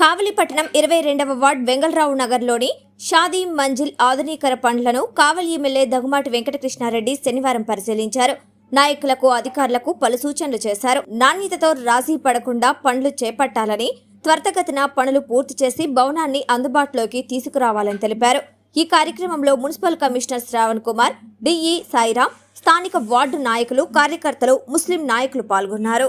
కావలిపట్నం ఇరవై రెండవ వార్డ్ వెంగళరావు నగర్లోని షాదీ మంజిల్ ఆధునీకర పండ్లను కావలి ఎమ్మెల్యే దగ్గుమాటి వెంకటకృష్ణారెడ్డి శనివారం పరిశీలించారు. నాయకులకు అధికారులకు పలు సూచనలు చేశారు. నాణ్యతతో రాజీ పడకుండా పనులు చేపట్టాలని త్వరితగతిన పనులు పూర్తి చేసి భవనాన్ని అందుబాటులోకి తీసుకురావాలని తెలిపారు. ఈ కార్యక్రమంలో municipal commissioner Sravan Kumar DE Sairam స్థానిక వార్డు నాయకులు కార్యకర్తలు ముస్లిం నాయకులు పాల్గొన్నారు.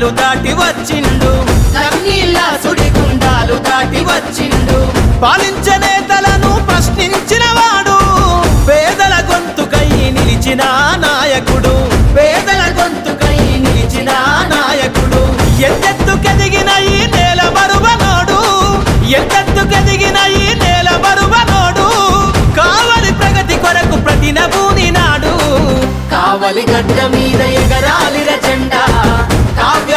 సుడిగుండాలు దాటి వచ్చిండు. కన్నీళ్ళ సుడిగుండాలు దాటి వచ్చిండు. పాలించే నేతలను ప్రశ్నించిన వాడు. పేదల గొంతుకై నిలిచిన నాయకుడు. పేదల గొంతుకై నిలిచిన నాయకుడు. ఎంతెత్తుకెదిగిన ఈ నేల బరువనోడు ఎంతెత్తుకెదిగిన ఈ నేల బరువనోడు కావలి ప్రగతి కొరకు ప్రతినభూని నాడు. కావలి గడ్డ మీద ఎగరాలిర జెండా. కావ్య